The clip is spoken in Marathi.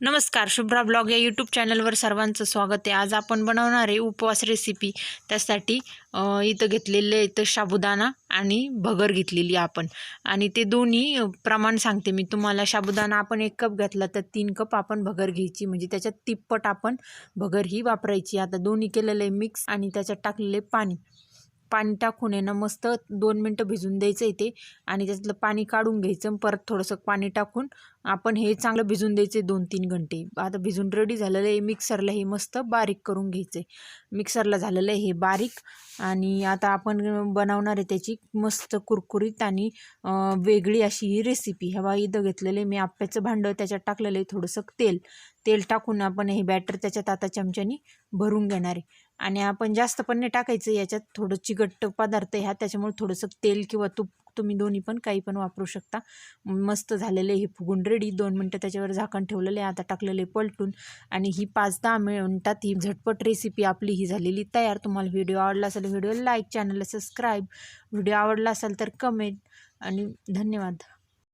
नमस्कार शुभ्रा ब्लॉग या यूट्यूब चॅनलवर सर्वांचं स्वागत आहे. आज आपण बनवणारे उपवास रेसिपी त्यासाठी इथं घेतलेले इथं साबुदाणा आणि भगर घेतलेली आपण. आणि ते दोन्ही प्रमाण सांगते मी तुम्हाला. साबुदाणा आपण एक कप घेतला तर तीन कप आपण भगर घ्यायची. म्हणजे त्याच्यात तिप्पट आपण भगर ही वापरायची. आता दोन्ही केलेलं आहे मिक्स आणि त्याच्यात टाकलेले पाणी. पाणी टाकून आहे ना मस्त दोन मिनटं भिजून द्यायचं आहे ते. आणि त्यातलं पाणी काढून घ्यायचं परत थोडंसं पाणी टाकून आपण हे चांगलं भिजून द्यायचे दोन तीन घंटे. आता भिजून रेडी झालेलं आहे मिक्सरला हे मस्त बारीक करून घ्यायचं आहे. मिक्सरला झालेलं आहे हे बारीक. आणि आता आपण बनवणार आहे त्याची मस्त कुरकुरीत आणि वेगळी अशी ही रेसिपी हवा इथं घेतलेलं आहे मी आप्याचं भांडं त्याच्यात टाकलेलं आहे थोडंसं तेल. तेल टाकून आपण हे बॅटर त्याच्यात आता चमच्यानी भरून घेणारे. आणि आपण जास्त पण नाही टाकायचं याच्यात. थोडं चिकट पदार्थ ह्या त्याच्यामुळे थोडंसं तेल किंवा तूप तुम्ही दोन्ही पण काही पण वापरू शकता. मस्त झालेले हे फुगून रेडी दोन मिनटं त्याच्यावर झाकण ठेवलेले आहे. आता टाकलेले पलटून. आणि ही पाच दहा मिनटात ही झटपट रेसिपी आपली ही झालेली तयार. तुम्हाला व्हिडिओ आवडला असेल व्हिडिओ लाईक चॅनलला सबस्क्राईब व्हिडिओ आवडला असेल तर कमेंट आणि धन्यवाद.